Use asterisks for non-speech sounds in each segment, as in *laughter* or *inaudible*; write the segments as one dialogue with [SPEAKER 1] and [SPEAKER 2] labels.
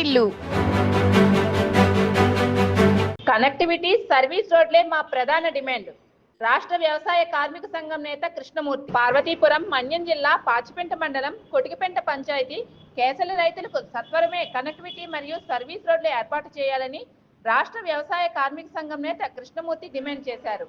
[SPEAKER 1] వాకిళ్ళు
[SPEAKER 2] connectivity service రోడ్లే మా ప్రధాన డిమాండ్. రాష్ట్ర వ్యవసాయ కార్మిక సంఘం నేత కృష్ణమూర్తి. పార్వతీపురం మన్యం జిల్లా పాచిపెంట మండలం కొటికిపెంట పంచాయతీ కేసలి రైతులకు సత్వరమే కనెక్టివిటీ మరియు సర్వీస్ రోడ్లు ఏర్పాటు చేయాలని రాష్ట్ర వ్యవసాయ కార్మిక సంఘం నేత కృష్ణమూర్తి డిమాండ్ చేశారు.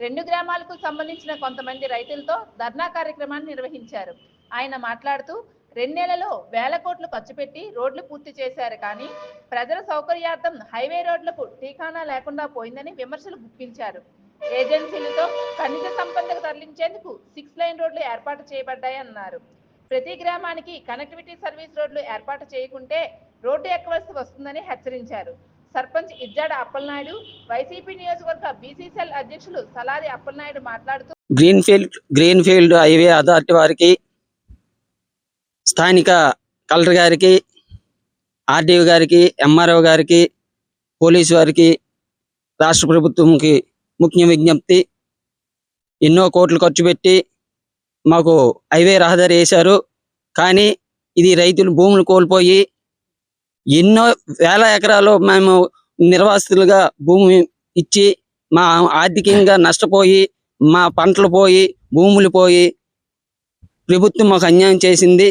[SPEAKER 2] రెండు గ్రామాలకు సంబంధించిన కొంతమంది రైతులతో ధర్నా కార్యక్రమాన్ని నిర్వహించారు. ఆయన మాట్లాడుతూ రెండేళ్ళలో వేల కోట్లు ఖర్చు పెట్టి రోడ్లు పూర్తి చేశారు కానీ ప్రజల సౌకర్యార్థం హైవే రోడ్లకు టీకానా లేకుండా పోయిందని విమర్శలు గుప్పించారు. ఏజెన్సీలతో ఖనిజ సంపదకు తరలించేందుకు సిక్స్ లైన్ రోడ్లు ఏర్పాటు చేయబడ్డాయన్నారు. ప్రతి గ్రామానికి కనెక్టివిటీ సర్వీస్ రోడ్లు ఏర్పాటు చేయకుంటే రోడ్డు ఎక్కవలసి వస్తుందని హెచ్చరించారు. సర్పంచ్ ఇజ్జాడ అప్పలనాయుడు వైసీపీ నియోజకవర్గ బీసీసీఎల్ అధ్యక్షులు సలాది అప్పలనాయుడు మాట్లాడుతూ
[SPEAKER 3] green field green field highway authority వారికి స్థానిక కలెక్టర్ గారికి ఆర్డీఓ గారికి ఎంఆర్ఓ గారికి పోలీసు వారికి రాష్ట్ర ప్రభుత్వంకి ముఖ్య విజ్ఞప్తి. ఎన్నో కోట్లు ఖర్చు పెట్టి మాకు హైవే రహదారి వేశారు. కానీ ఇది రైతులు భూములు కోల్పోయి ఎన్నో వేల ఎకరాలు మేము నిర్వాసితులుగా భూమి ఇచ్చి మా ఆర్థికంగా నష్టపోయి మా పంటలు పోయి భూములు పోయి ప్రభుత్వం మాకు అన్యాయం చేసింది.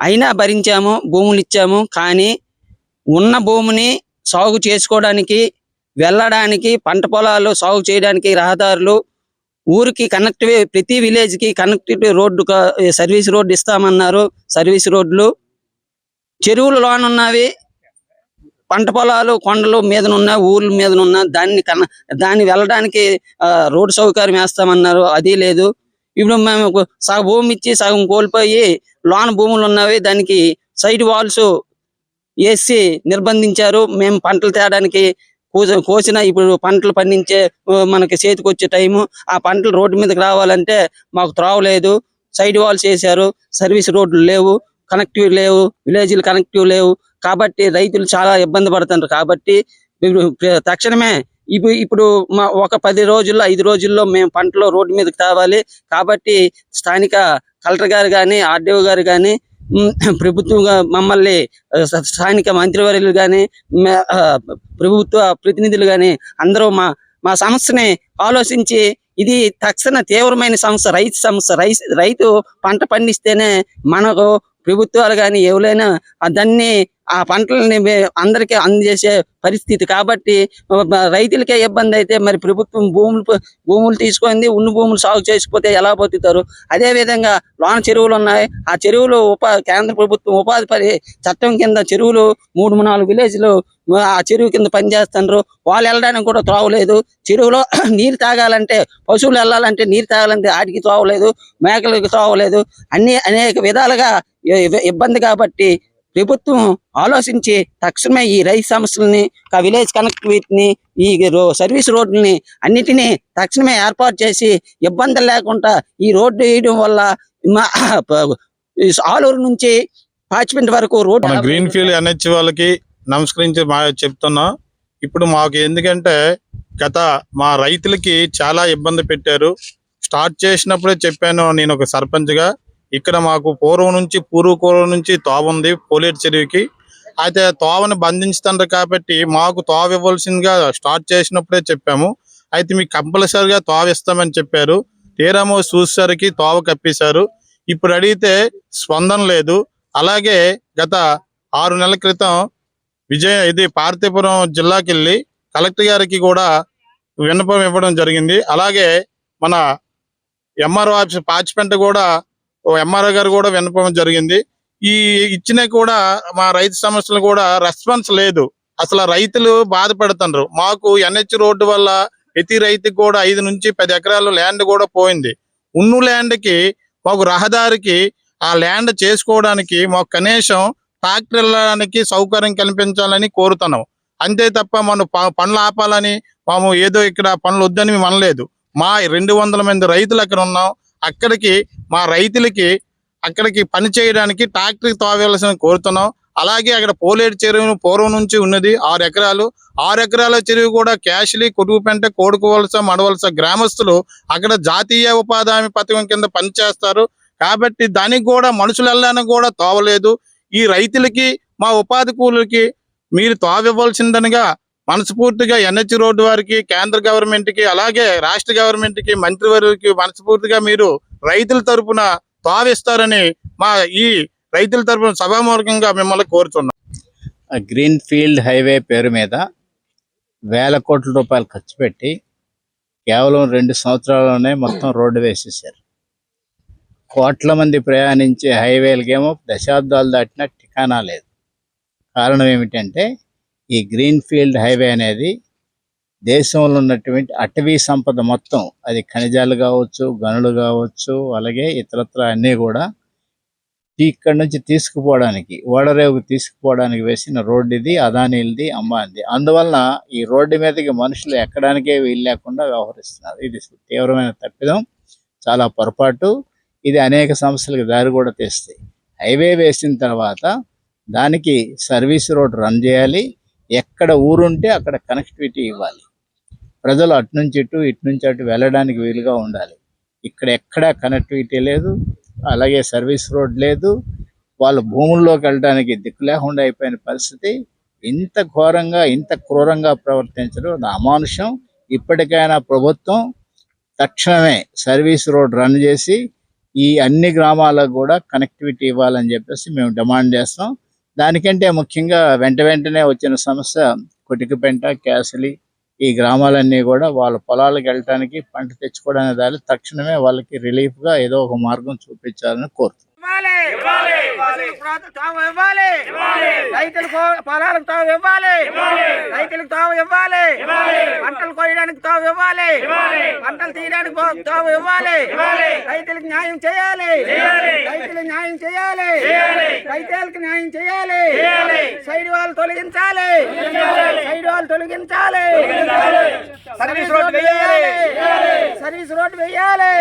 [SPEAKER 3] అయినా భరించాము భూములు ఇచ్చాము కానీ ఉన్న భూమిని సాగు చేసుకోవడానికి వెళ్ళడానికి పంట పొలాలు సాగు చేయడానికి రహదారులు ఊరికి కనెక్ట్ ప్రతి విలేజ్కి కనెక్టివిటీ రోడ్డు సర్వీస్ రోడ్డు ఇస్తామన్నారు. సర్వీస్ రోడ్లు చెరువులు లోనున్నవి పంట పొలాలు కొండలు మీదనున్న ఊర్ల మీదనున్న దాన్ని కన దాన్ని వెళ్ళడానికి రోడ్డు సౌకర్యం వేస్తామన్నారు. అది లేదు. ఇప్పుడు మేము సగం భూమి ఇచ్చి సగం కోల్పోయి లోన భూములు ఉన్నవి దానికి సైడ్ వాల్స్ వేసి నిర్బంధించారు. మేము పంటలు తేయడానికి కోస- కోసిన ఇప్పుడు పంటలు పండించే మనకి చేతికి వచ్చే టైము. ఆ పంటలు రోడ్డు మీదకి రావాలంటే మాకు త్రావలేదు సైడ్ వాల్స్ వేశారు. సర్వీస్ రోడ్లు లేవు. కనెక్టివ్ లేవు. విలేజ్లు కనెక్టివ్ లేవు. కాబట్టి రైతులు చాలా ఇబ్బంది పడుతున్నారు. కాబట్టి తక్షణమే ఇప్పుడు ఇప్పుడు మా ఒక పది రోజుల్లో ఐదు రోజుల్లో మేము పంటలో రోడ్డు మీదకి తేవాలి. కాబట్టి స్థానిక కలెక్టర్ గారు కానీ ఆర్డీఓ గారు కానీ ప్రభుత్వంగా మమ్మల్ని స్థానిక మంత్రివర్యులు కానీ ప్రభుత్వ ప్రతినిధులు కానీ అందరూ మా మా సమస్యని ఆలోచించి ఇది తక్షణ తీవ్రమైన సమస్య రైతు సమస్య రైతు రైతు పంట పండిస్తేనే మనకు ప్రభుత్వాలు కానీ ఎవరైనా దాన్ని ఆ పంటలని అందరికీ అందజేసే పరిస్థితి. కాబట్టి రైతులకే ఇబ్బంది అయితే మరి ప్రభుత్వం భూములు భూములు తీసుకొని ఉన్న భూములు సాగు చేసిపోతే ఎలా బతుకుతారు? అదే విధంగా లోన చెరువులు ఉన్నాయి. ఆ చెరువులు ఉపా కేంద్ర ప్రభుత్వం ఉపాధి పరి చట్టం కింద చెరువులు మూడు నాలుగు విలేజ్లు ఆ చెరువు కింద పనిచేస్తున్నారు వాళ్ళు వెళ్ళడానికి కూడా త్రోవలేదు చెరువులో *clears throat* నీరు తాగాలంటే పశువులు వెళ్ళాలంటే నీరు తాగాలంటే ఆటికి త్రోవలేదు మేకలకి త్రోవలేదు అన్ని అనేక విధాలుగా ఇబ్బంది కాబట్టి ప్రభుత్వం ఆలోచించి తక్షణమే ఈ రైతు సమస్యలని విలేజ్ కనెక్టివిటీని ఈ రో- సర్వీస్ రోడ్లని అన్నిటినీ తక్షణమే ఏర్పాటు చేసి ఇబ్బందులు లేకుండా ఈ రోడ్డు వేయడం వల్ల మా ఈ ఆలూరు నుంచి పాచిపెంట వరకు రోడ్డు
[SPEAKER 4] గ్రీన్ ఫీల్డ్ ఎన్హెచ్ వాళ్ళకి నమస్కరించి మా చెప్తున్నాం. ఇప్పుడు మాకు ఎందుకంటే గత మా రైతులకి చాలా ఇబ్బంది పెట్టారు. స్టార్ట్ చేసినప్పుడే చెప్పాను నేను ఒక సర్పంచ్గా ఇక్కడ మాకు పూర్వం నుంచి పూర్వకూరం నుంచి తోవ ఉంది పోలేటి చెరువుకి. అయితే తోవని బంధించుతారు కాబట్టి మాకు తోవ ఇవ్వాల్సిందిగా స్టార్ట్ చేసినప్పుడే చెప్పాము. అయితే మీకు కంపల్సరిగా తోవ ఇస్తామని చెప్పారు. తీరామో చూసేసరికి తోవ కప్పేశారు. ఇప్పుడు అడిగితే స్పందన లేదు. అలాగే గత ఆరు నెలల క్రితం విజయ ఇది పార్తీపురం జిల్లాకి వెళ్ళి కలెక్టర్ గారికి కూడా విన్నపం ఇవ్వడం జరిగింది. అలాగే మన ఎంఆర్ఓ ఆఫీస్ పాచిపెంట కూడా ఎంఆర్ఓ గారు కూడా వినపడం జరిగింది. ఈ ఇచ్చిన కూడా మా రైతు సమస్యలు కూడా రెస్పాన్స్ లేదు. అసలు రైతులు బాధపడుతున్నారు మాకు ఎన్హెచ్ రోడ్డు వల్ల ప్రతి రైతుకి కూడా ఐదు నుంచి పది ఎకరాలు ల్యాండ్ కూడా పోయింది. ఉన్ను ల్యాండ్కి మాకు రహదారికి ఆ ల్యాండ్ చేసుకోవడానికి మాకు కనీసం ట్రాక్టర్ వెళ్ళడానికి సౌకర్యం కల్పించాలని కోరుతున్నాం. అంతే తప్ప మనం ప- పనులు ఆపాలని మేము ఏదో ఇక్కడ పనులు వద్దని మేము అనలేదు. మా రెండు వందల మంది రైతులు అక్కడ ఉన్నాం. అక్కడికి మా రైతులకి అక్కడికి పని చేయడానికి ట్రాక్టర్ తోవేయాల్సిన కోరుతున్నాం. అలాగే అక్కడ పోలేడు చెరువు పూర్వం నుంచి ఉన్నది ఆరు ఎకరాలు. ఆరు ఎకరాల చెరువు కూడా క్యాష్లీ కొడుకుపెంట కోడుకోవలస మడవలస గ్రామస్తులు అక్కడ జాతీయ ఉపాధి హామీ పథకం కింద పనిచేస్తారు. కాబట్టి దానికి కూడా మనుషులు వెళ్ళడానికి కూడా తోవలేదు. ఈ రైతులకి మా ఉపాధి కూలీలకి మీరు తోవివ్వాల్సిందనగా మనస్ఫూర్తిగా ఎన్హెచ్ రోడ్డు వారికి కేంద్ర గవర్నమెంట్కి అలాగే రాష్ట్ర గవర్నమెంట్కి మంత్రివర్యులకి మనస్ఫూర్తిగా మీరు రైతుల తరపున తావిస్తారని మా ఈ రైతుల తరపున సభామూలకంగా మిమ్మల్ని కోరుతున్నాం.
[SPEAKER 1] ఆ గ్రీన్ ఫీల్డ్ హైవే పేరు మీద వేల కోట్ల రూపాయలు ఖర్చు పెట్టి కేవలం రెండు సంవత్సరాల్లోనే మొత్తం రోడ్డు వేసేసారు కోట్ల మంది ప్రయాణించే హైవేలకేమో దశాబ్దాలు దాటినా ఠికానా లేదు. కారణం ఏమిటంటే ఈ గ్రీన్ ఫీల్డ్ హైవే అనేది దేశంలో ఉన్నటువంటి అటవీ సంపద మొత్తం అది ఖనిజాలు కావచ్చు గనులు కావచ్చు అలాగే ఇతరత్ర అన్నీ కూడా ఇక్కడి నుంచి తీసుకుపోవడానికి ఓడరేవుకు తీసుకుపోవడానికి వేసిన రోడ్డు ఇది అదానీలది అంబానిది. అందువలన ఈ రోడ్డు మీదకి మనుషులు ఎక్కడానికే వీలు లేకుండా వ్యవహరిస్తున్నారు. ఇది తీవ్రమైన తప్పిదం చాలా పొరపాటు. ఇది అనేక సమస్యలకు దారి కూడా తీస్తాయి. హైవే వేసిన తర్వాత దానికి సర్వీస్ రోడ్ రన్ చేయాలి. ఎక్కడ ఊరుంటే అక్కడ కనెక్టివిటీ ఇవ్వాలి. ప్రజలు అటు నుంచి ఇటు ఇటు నుంచి అటు వెళ్ళడానికి వీలుగా ఉండాలి. ఇక్కడ ఎక్కడా కనెక్టివిటీ లేదు అలాగే సర్వీస్ రోడ్ లేదు. వాళ్ళు భూముల్లోకి వెళ్ళడానికి దిక్కు లేకుండా అయిపోయిన పరిస్థితి. ఇంత ఘోరంగా ఇంత క్రూరంగా ప్రవర్తించడం అమానుషం. ఇప్పటికైనా ప్రభుత్వం తక్షణమే సర్వీస్ రోడ్ రన్ చేసి ఈ అన్ని గ్రామాలకు కూడా కనెక్టివిటీ ఇవ్వాలని చెప్పేసి మేము డిమాండ్ చేస్తాం. దానికంటే ముఖ్యంగా వెంట వెంటనే వచ్చిన సమస్య కొటికపెంట కేసలి ఈ గ్రామాలన్నీ కూడా వాళ్ళ పొలాలకు వెళ్ళటానికి పంట తెచ్చుకోవడానికి దారి. తక్షణమే వాళ్ళకి రిలీఫ్గా ఏదో ఒక మార్గం చూపించాలని కోరుతున్నాం.
[SPEAKER 5] తాము ఇవ్వాలి! రైతులకు పొలాలకు తాము ఇవ్వాలి! రైతులకు తాము ఇవ్వాలి! పంటలు కోయడానికి తాము ఇవ్వాలి పంటలు తీయడానికి పో- తాము ఇవ్వాలి రైతులకు న్యాయం చేయాలి రైతులకు న్యాయం చేయాలి రైతులకు న్యాయం చేయాలి సైడ్ వాళ్ళు తొలగించాలి సైడ్ వాళ్ళు తొలగించాలి సర్వీస్ రోడ్ వేయాలి సర్వీస్ రోడ్ వేయాలి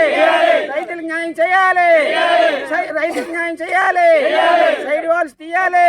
[SPEAKER 5] రైతులకు న్యాయం చేయాలి సై- రైతులకు న్యాయం చేయాలి సైడ్ వాల్స్ తీయాలి